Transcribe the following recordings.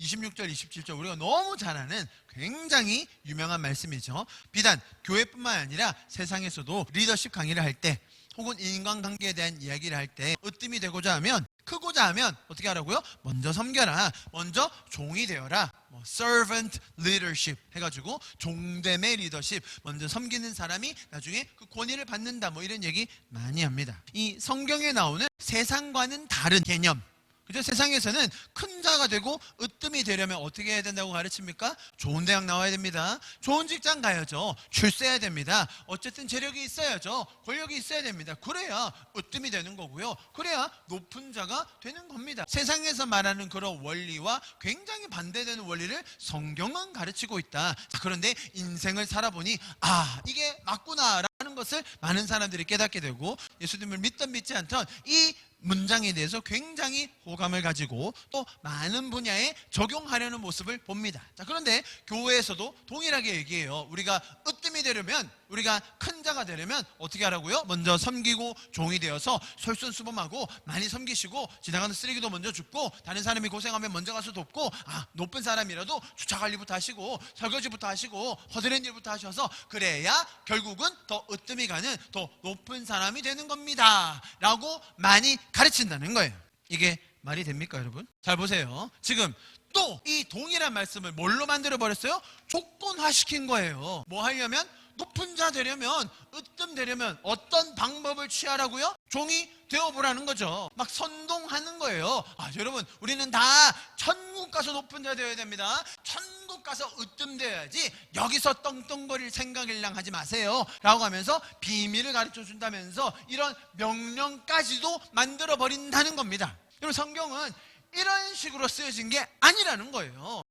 26절, 27절 우리가 너무 잘 아는 굉장히 유명한 말씀이죠. 비단 교회뿐만 아니라 세상에서도 리더십 강의를 할 때 혹은 인간관계에 대한 이야기를 할 때 으뜸이 되고자 하면 크고자 하면 어떻게 하라고요? 먼저 섬겨라. 먼저 종이 되어라. 뭐 servant leadership 해가지고 종됨의 리더십. 먼저 섬기는 사람이 나중에 그 권위를 받는다. 뭐 이런 얘기 많이 합니다. 이 성경에 나오는 세상과는 다른 개념. 그죠? 세상에서는 큰 자가 되고 으뜸이 되려면 어떻게 해야 된다고 가르칩니까? 좋은 대학 나와야 됩니다. 좋은 직장 가야죠. 출세해야 됩니다. 어쨌든 재력이 있어야죠. 권력이 있어야 됩니다. 그래야 으뜸이 되는 거고요. 그래야 높은 자가 되는 겁니다. 세상에서 말하는 그런 원리와 굉장히 반대되는 원리를 성경은 가르치고 있다. 자, 그런데 인생을 살아보니 아 이게 맞구나 라는 것을 많은 사람들이 깨닫게 되고 예수님을 믿든 믿지 않든 이 문장에 대해서 굉장히 호감을 가지고 또 많은 분야에 적용하려는 모습을 봅니다. 자, 그런데 교회에서도 동일하게 얘기해요. 우리가 으뜸이 되려면 우리가 큰 자가 되려면 어떻게 하라고요? 먼저 섬기고 종이 되어서 솔선수범하고 많이 섬기시고 지나가는 쓰레기도 먼저 줍고 다른 사람이 고생하면 먼저 가서 돕고 아 높은 사람이라도 주차 관리부터 하시고 설거지부터 하시고 허드렛 일부터 하셔서 그래야 결국은 더 으뜸이 가는 더 높은 사람이 되는 겁니다. 라고 많이 가르친다는 거예요. 이게 말이 됩니까, 여러분? 잘 보세요. 지금 또 이 동일한 말씀을 뭘로 만들어 버렸어요? 조건화시킨 거예요. 뭐 하려면 높은 자 되려면 으뜸 되려면 어떤 방법을 취하라고요? 종이 되어보라는 거죠. 막 선동하는 거예요. 아 여러분 우리는 다 천국 가서 높은 자 되어야 됩니다. 천국 가서 으뜸 되어야지 여기서 떵떵거릴 생각일랑 하지 마세요. 라고 하면서 비밀을 가르쳐 준다면서 이런 명령까지도 만들어 버린다는 겁니다. 여러분 성경은 이런 식으로 쓰여진 게 아니라는 거예요.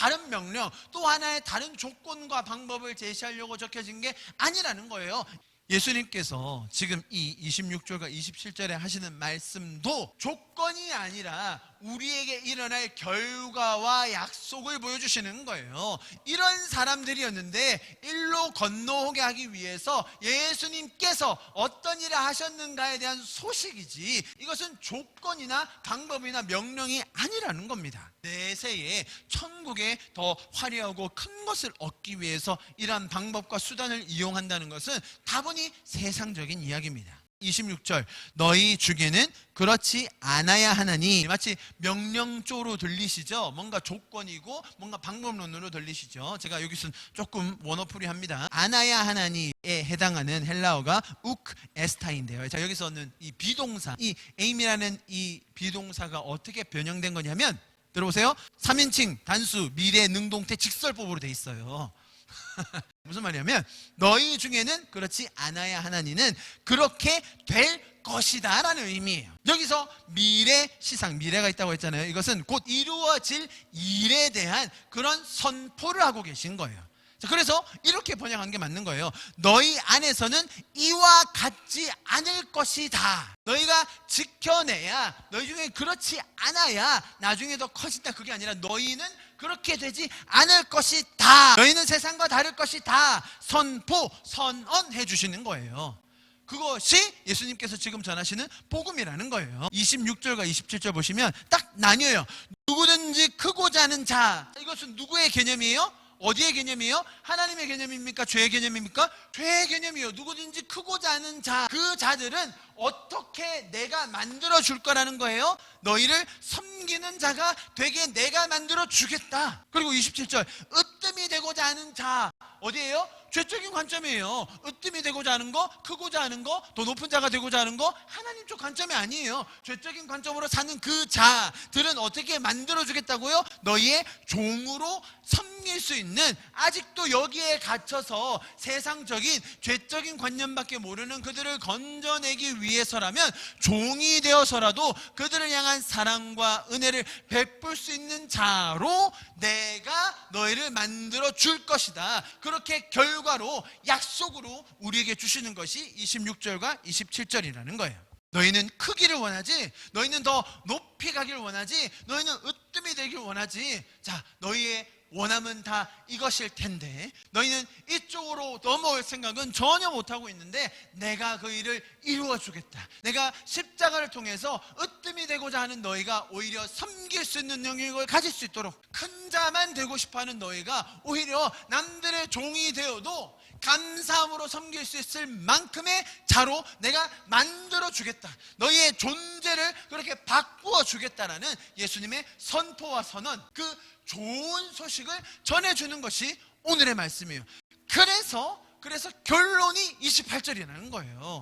다른 명령, 또 하나의 다른 조건과 방법을 제시하려고 적혀진 게 아니라는 거예요. 예수님께서 지금 이 26절과 27절에 하시는 말씀도 조건이 아니라 우리에게 일어날 결과와 약속을 보여주시는 거예요. 이런 사람들이었는데 일로 건너오게 하기 위해서 예수님께서 어떤 일을 하셨는가에 대한 소식이지 이것은 조건이나 방법이나 명령이 아니라는 겁니다. 내세에 천국에 더 화려하고 큰 것을 얻기 위해서 이러한 방법과 수단을 이용한다는 것은 다분히 세상적인 이야기입니다. 26절 너희 중에는 그렇지 않아야 하나니. 마치 명령조로 들리시죠? 뭔가 조건이고 뭔가 방법론으로 들리시죠? 제가 여기서 조금 원어풀이 합니다 않아야 하나니에 해당하는 헬라어가 우크 에스타인데요. 자 여기서는 이 비동사 이 에임이라는 이 비동사가 어떻게 변형된 거냐면 들어보세요. 3인칭 단수 미래 능동태 직설법으로 돼 있어요 무슨 말이냐면 너희 중에는 그렇지 않아야 하나니는 그렇게 될 것이다 라는 의미예요. 여기서 미래 시상 미래가 있다고 했잖아요. 이것은 곧 이루어질 일에 대한 그런 선포를 하고 계신 거예요. 자, 그래서 이렇게 번역한 게 맞는 거예요. 너희 안에서는 이와 같지 않을 것이다. 너희가 지켜내야 너희 중에 그렇지 않아야 나중에 더 커진다. 그게 아니라 너희는 그렇게 되지 않을 것이다. 너희는 세상과 다를 것이다. 선포, 선언해 주시는 거예요. 그것이 예수님께서 지금 전하시는 복음이라는 거예요. 26절과 27절 보시면 딱 나뉘어요. 누구든지 크고자 하는 자. 이것은 누구의 개념이에요? 어디의 개념이에요? 하나님의 개념입니까? 죄의 개념입니까? 죄의 개념이에요. 누구든지 크고자 하는 자. 그 자들은 어떻게 내가 만들어 줄 거라는 거예요? 너희를 섬기는 자가 되게 내가 만들어 주겠다. 그리고 27절. 으뜸이 되고자 하는 자. 어디예요? 죄적인 관점이에요. 으뜸이 되고자 하는 거, 크고자 하는 거, 더 높은 자가 되고자 하는 거, 하나님 쪽 관점이 아니에요. 죄적인 관점으로 사는 그 자들은 어떻게 만들어주겠다고요? 너희의 종으로 섬길 수 있는, 아직도 여기에 갇혀서 세상적인, 죄적인 관념밖에 모르는 그들을 건져내기 위해서라면 종이 되어서라도 그들을 향한 사랑과 은혜를 베풀 수 있는 자로 내가 너희를 만들어 줄 것이다. 그렇게 결 과로 약속으로 우리에게 주시는 것이 26절과 27절이라는 거예요. 너희는 크기를 원하지, 너희는 더 높이 가기를 원하지, 너희는 으뜸이 되길 원하지. 자, 너희의 원함은 다 이것일 텐데 너희는 이쪽으로 넘어올 생각은 전혀 못하고 있는데 내가 그 일을 이루어 주겠다. 내가 십자가를 통해서 으뜸이 되고자 하는 너희가 오히려 섬길 수 있는 영역을 가질 수 있도록 큰 자만 되고 싶어 하는 너희가 오히려 남들의 종이 되어도 감사함으로 섬길 수 있을 만큼의 자로 내가 만들어 주겠다. 너희의 존재를 그렇게 바꾸어 주겠다라는 예수님의 선포와 선언, 그 좋은 소식을 전해주는 것이 오늘의 말씀이에요. 그래서 그래서 결론이 28절이라는 거예요.